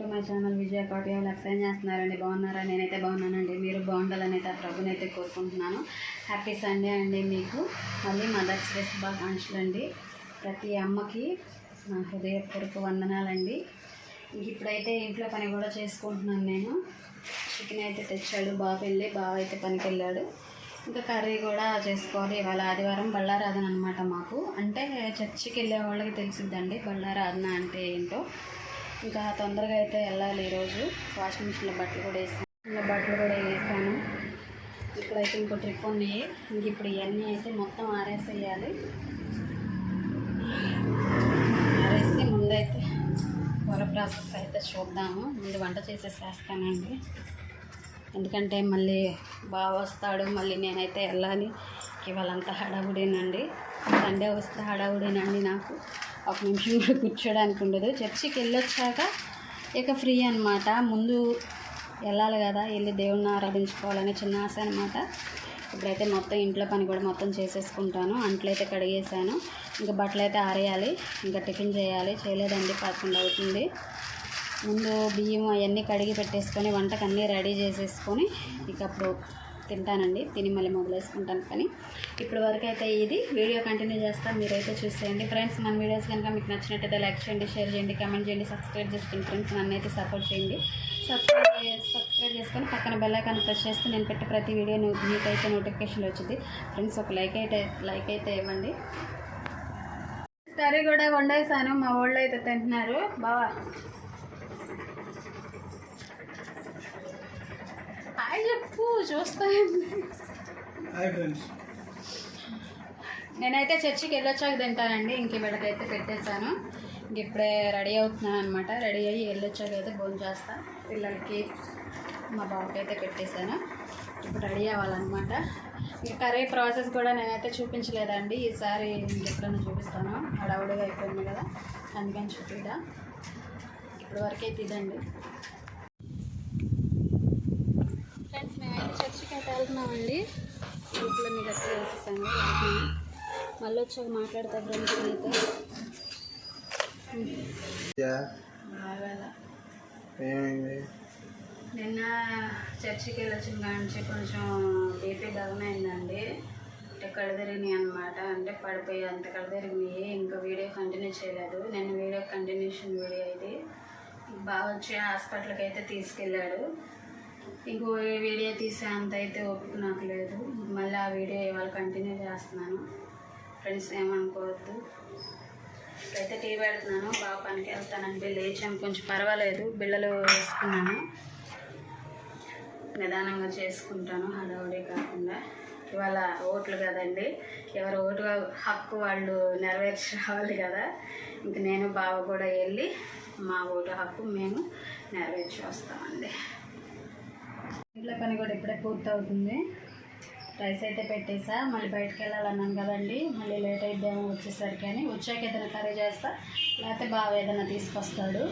To my channel విజయ కోటి Lux చేస్తున్నారండి? బాగున్నారా? నేనైతే బాగున్నానండి. మీరు బాగుండాలని అయితే ఆ ప్రభుని అయితే కోరుకుంటున్నాను. హ్యాపీ సండే అండి మీకు. మళ్ళీ మదర్స్ డే శుభాకాంక్షలు అండి. ప్రతి అమ్మకి నా హృదయపూర్వక వందనాలండి. ఇప్పుడైతే ఇంట్లో పని కూడా చేసుకుంటున్నాను నేను. చికెన్ అయితే తెచ్చాడు బాబు వెళ్ళి బావ అయితే పనికి వెళ్ళాడు ఇంకా కర్రీ కూడా చేసుకోవాలి. ఇవాళ ఆదివారం బళ్ళారాధన అనమాట మాకు. అంటే చర్చికి వెళ్ళే వాళ్ళకి తెలిసిద్దండి బళ్ళారాధన అంటే ఏంటో. ఇంకా తొందరగా అయితే వెళ్ళాలి ఈరోజు. వాషింగ్ మిషన్లో బట్టలు కూడా వేసాను ఇంకా బట్టలు కూడా వేసాను. ఇప్పుడైతే ఇంకో ట్రిప్ ఉన్నాయి. ఇంక ఇప్పుడు ఇవన్నీ అయితే మొత్తం ఆరేసేయాలి. ఆరేసి ముందైతే కూర ప్రాసెస్ అయితే చూద్దాము. ముందు వంట చేసేసేస్తానండి. ఎందుకంటే మళ్ళీ బాగా వస్తాడు. మళ్ళీ నేనైతే వెళ్ళాలి. ఇవాళంతా హడావుడేనండి. సండే వస్తే హడావుడేనండి నాకు. ఒక నిమిషం కూడా కూర్చోడానికి ఉండదు. చర్చికి వెళ్ళొచ్చాక ఇక ఫ్రీ అనమాట ముందు వెళ్ళాలి కదా వెళ్ళి దేవుణ్ణి ఆరాధించుకోవాలని చిన్న ఆశ అనమాట ఇప్పుడైతే మొత్తం ఇంట్లో పని కూడా మొత్తం చేసేసుకుంటాను. అంట్లు అయితే కడిగేసాను ఇంకా బట్టలు అయితే ఆరేయాలి. ఇంకా టిఫిన్ చేయాలి. చేయలేదండి పదకొండు అవుతుంది. ముందు బియ్యం అవన్నీ కడిగి పెట్టేసుకొని వంటకు అన్నీ రెడీ చేసేసుకొని ఇక అప్పుడు తింటానండి. తిని మళ్ళీ మొదలేసుకుంటాను కానీ ఇప్పటి వరకు అయితే ఇది. వీడియో కంటిన్యూ చేస్తాను. మీరైతే చూసేయండి. ఫ్రెండ్స్ మన వీడియోస్ కనుక మీకు నచ్చినట్టయితే లైక్ చేయండి షేర్ చేయండి కమెంట్ చేయండి సబ్స్క్రైబ్ చేసుకుని ఫ్రెండ్స్ నన్ను అయితే సపోర్ట్ చేయండి. సబ్స్క్రైబ్ సబ్స్క్రైబ్ చేసుకొని పక్కన బెల్ ప్రెస్ చేస్తే నేను పెట్టే ప్రతి వీడియో మీకైతే నోటిఫికేషన్ వచ్చింది. ఫ్రెండ్స్ ఒక లైక్ అయితే లైక్ అయితే ఇవ్వండి. కర్రీ కూడా వండేసాను మా వాళ్ళు అయితే తింటున్నారు. బావా. హాయ్ చెప్పు ఫ్రెండ్స్ నేనైతే చర్చికి వెళ్ళొచ్చాక తింటానండి. ఇంక వీళ్ళకైతే పెట్టేశాను. ఇంక ఇప్పుడే రెడీ అవుతున్నాను అనమాట రెడీ అయ్యి వెళ్ళొచ్చాక అయితే భోజనం చేస్తా. పిల్లలకి మా బాబుకి అయితే పెట్టేశాను. ఇప్పుడు రెడీ అవ్వాలన్నమాట. ఈ కర్రీ ప్రాసెస్ కూడా నేనైతే చూపించలేదండి. ఈసారి ఇంకెప్పుడైనా చూపిస్తాను. హడావుడిగా అయిపోయింది కదా. అందుకని చూపిదా ఇప్పుడు వరకైతే ఇదండి ఫ్రెండ్స్ మేమైతే చర్చికి అయితే వెళ్తున్నామండి. ఇంట్లో మీకు అట్లా వేసేసాను. మళ్ళీ వచ్చాక మాట్లాడతా ఫ్రెండ్స్ అయితే నిన్న చర్చికి వెళ్ళొచ్చిన కాంచి కొంచెం బీపీ డౌన్ అయిందండి అంటే కడదిరిగినాయి అనమాట అంటే పడిపోయి అంత కడదిరిగినాయి ఇంకా వీడియో కంటిన్యూ చేయలేదు. నేను వీడియో కంటిన్యూషన్ వీడియో ఇది. బాగా వచ్చి హాస్పిటల్కి అయితే తీసుకెళ్ళాడు. ఇంకో వీడియో తీసే అంత అయితే ఓపిక నాకు లేదు. మళ్ళీ ఆ వీడియో ఇవాళ కంటిన్యూ చేస్తున్నాను. ఫ్రెండ్స్ ఏమనుకోవద్దు. అయితే టీ పెడుతున్నాను. బాగా పనికి వెళ్తానండి లేచాను. కొంచెం పర్వాలేదు. బిళ్ళలు వేసుకున్నాను. నిదానంగా చేసుకుంటాను. హడావుడే కాకుండా. ఇవాళ ఓట్లు కదండి. ఎవరు ఓటు హక్కు వాళ్ళు నెరవేర్చి రావాలి కదా. ఇంక నేను బావ కూడా వెళ్ళి మా ఓటు హక్కు మేము నెరవేర్చి వస్తామండి. ఇంట్లో పని కూడా ఇప్పుడే పూర్తవుతుంది. రైస్ అయితే పెట్టేసా. మళ్ళీ బయటకు వెళ్ళాలన్నాను కదండి. మళ్ళీ లేట్ అయిద్దామో వచ్చేసరికి అని. వచ్చాక ఏదైనా కర్రీ చేస్తా. లేకపోతే బాగా ఏదైనా తీసుకొస్తాడు.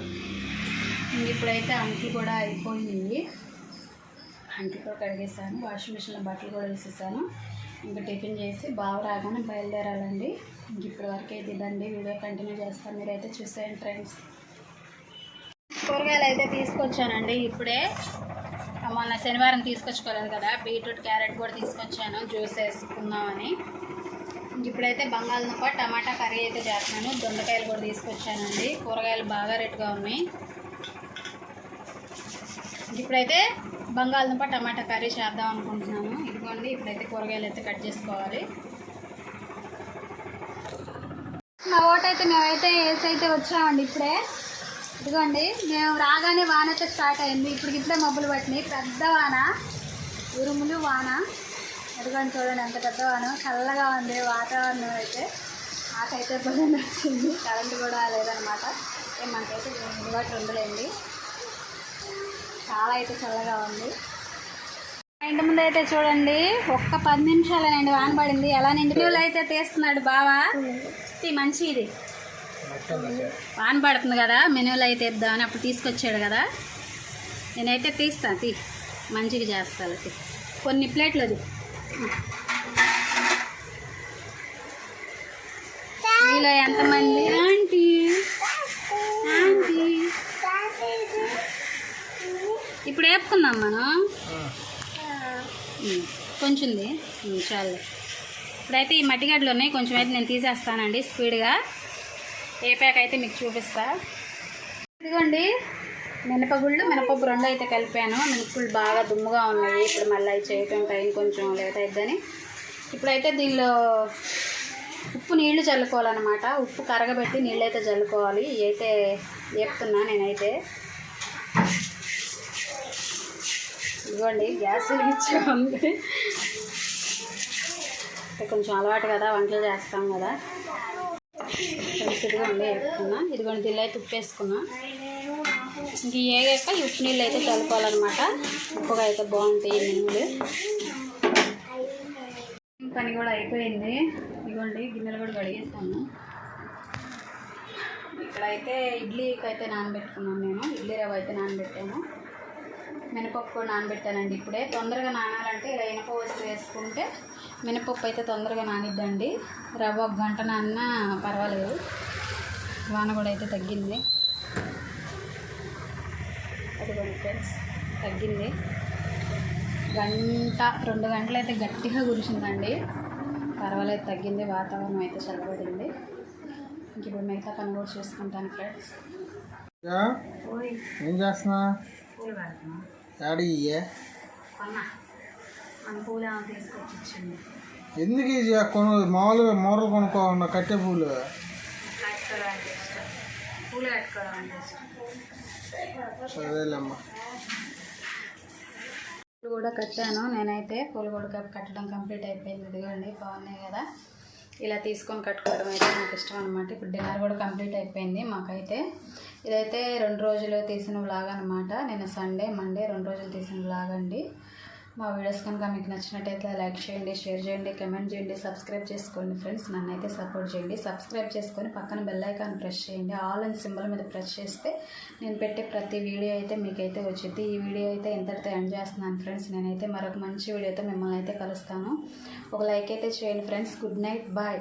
ఇప్పుడైతే అంట్లు కూడా అయిపోయింది అంట్లు కూడా కడిగేసాను. వాషింగ్ మిషన్లో బట్టలు కూడా వేసేసాను. ఇంకా టిఫిన్ చేసి బావ రాగానే బయలుదేరాలండి. ఇంక ఇప్పటి వరకు అయితే ఇదండి. వీడియో కంటిన్యూ చేస్తాను మీరైతే చూసేయండి ఫ్రెండ్స్. కూరగాయలు అయితే తీసుకొచ్చానండి ఇప్పుడే. మొన్న శనివారం తీసుకొచ్చుకోలేదు కదా. బీట్రూట్ క్యారెట్ కూడా తీసుకొచ్చాను. జ్యూస్ వేసుకుందామని. ఇప్పుడైతే బంగాళదుంప టమాటా కర్రీ అయితే చేస్తున్నాను. దొండకాయలు కూడా తీసుకొచ్చానండి. కూరగాయలు బాగా రేటుగా ఉన్నాయి. ఇప్పుడైతే బంగాళదుంప టమాటా కర్రీ చేద్దాం అనుకుంటున్నాను. ఇదిగోండి ఇప్పుడైతే కూరగాయలు అయితే కట్ చేసుకోవాలి. మా ఓటైతే మేమైతే వేసి అయితే వచ్చామండి ఇప్పుడే. ఇదిగోండి మేము రాగానే వాన అయితే స్టార్ట్ అయింది. ఇప్పుడు ఇప్పుడే మబ్బులు పట్టినాయి. పెద్ద వాన ఉరుములు వాన. ఇదిగోండి చూడండి ఎంత పెద్ద వాన. చల్లగా ఉంది వాతావరణం అయితే. నాకైతే బాగా నచ్చింది కరెంట్ కూడా లేదనమాట. ఏం మనకైతే ఇన్వర్టర్ ఉండలేండి. చాలా అయితే చల్లగా ఉంది. మా ఇంటి ముందు అయితే చూడండి ఒక్క పది నిమిషాలేనండి వాన పడింది. ఎలా నిండి అయితే తీస్తున్నాడు బావా. ఇది మంచి ఇది వాన పడుతుంది కదా మెనూలు అయితే ఇద్దామని అప్పుడు తీసుకొచ్చాడు కదా. నేనైతే తీస్తా తీ. మంచిగా చేస్తాను తీ కొన్ని ప్లేట్లు అది. మీలో ఎంతమంది? ఆంటీ. ఆంటీ. ఇప్పుడు వేపుకుందాం మనం. కొంచెంది. చాలు. ఇప్పుడైతే ఈ మట్టిగడ్డలు ఉన్నాయి కొంచెం అయితే నేను తీసేస్తానండి స్పీడ్గా. ఏ ప్యాక్ అయితే మీకు చూపిస్తా. ఇదిగోండి మినపగుళ్ళు మినపప్పు రెండు అయితే కలిపాను. మినపగుళ్ళు బాగా దుమ్ముగా ఉన్నాయి. ఇప్పుడు మళ్ళీ చేయటం టైం కొంచెం లేట్ అయిద్దని. ఇప్పుడైతే దీనిలో ఉప్పు నీళ్ళు చల్లుకోవాలన్నమాట. ఉప్పు కరగబెట్టి నీళ్ళు అయితే చల్లుకోవాలి అయితే వేపుతున్నా నేనైతే. ఇదిగోండి గ్యాస్ ఇచ్చే ఉంది కొంచెం అలవాటు కదా వంటలు చేస్తాం కదా. మంచిగా ఉండే వేసుకున్నా. ఇదిగోండి దీనిలో అయితే ఉప్పు వేసుకున్నా. ఇంక ఏగాక ఈ ఉప్పు నీళ్ళు అయితే చల్లుకోవాలన్నమాట ఉప్పుగా అయితే బాగుంటాయి నీళ్ళు పని కూడా అయిపోయింది. ఇదిగోండి గిన్నెలు కూడా కడిగేసాను. ఇక్కడైతే ఇడ్లీకి అయితే నానబెట్టుకున్నాను నేను. ఇడ్లీ రవ్వ అయితే నానబెట్టాను. మినపప్పు కూడా నానబెట్టానండి ఇప్పుడే. తొందరగా నానాలంటే ఇలా ఇనప వస్తు వేసుకుంటే మినపప్పు అయితే తొందరగా నానిద్దండి. రవ్వ ఒక గంట నాన్న పర్వాలేదు. వాన కూడా అయితే తగ్గింది. అదిగోండి ఫ్రెండ్స్ తగ్గింది. గంట రెండు గంటలు అయితే గట్టిగా కురిసిందండి. పర్వాలేదు తగ్గింది. వాతావరణం అయితే చల్లబడింది. ఇంక ఇప్పుడు మిగతా పని కూడా చూసుకుంటాను ఫ్రెండ్స్. ఏం చేస్తున్నా ఇచ్చింది ఎందుకు ఇది కొను మామూలుగా మూరలు కొనుక్కోకుండా కట్టె పూలు? సరేలేమ్మా. కూడా కట్టాను. నేనైతే పూలు కూడా కట్- కట్టడం కంప్లీట్ అయిపోయింది. ఇదిగోండి బాగున్నాయి కదా. ఇలా తీసుకొని కట్టుకోవడం అయితే నాకు ఇష్టం అనమాట ఇప్పుడు డిన్నర్ కూడా కంప్లీట్ అయిపోయింది మాకైతే. ఇదైతే రెండు రోజులు తీసిన బ్లాగ్ అనమాట నేను సండే మండే రెండు రోజులు తీసిన బ్లాగ్ అండి. మా వీడియోస్ కనుక మీకు నచ్చినట్టయితే లైక్ చేయండి షేర్ చేయండి కమెంట్ చేయండి సబ్స్క్రైబ్ చేసుకోండి ఫ్రెండ్స్. నన్ను అయితే సపోర్ట్ చేయండి. సబ్స్క్రైబ్ చేసుకొని పక్కన బెల్ ఐకాన్ ప్రెస్ చేయండి. ఆల్ అండ్ సింబల్ మీద ప్రెస్ చేస్తే నేను పెట్టే ప్రతి వీడియో అయితే మీకైతే వచ్చింది ఈ వీడియో అయితే ఇంతటితో ఎండ్ చేస్తున్నాను ఫ్రెండ్స్. నేనైతే మరొక మంచి వీడియోతో మిమ్మల్ని అయితే కలుస్తాను. ఒక లైక్ అయితే చేయండి ఫ్రెండ్స్. Good night. బాయ్.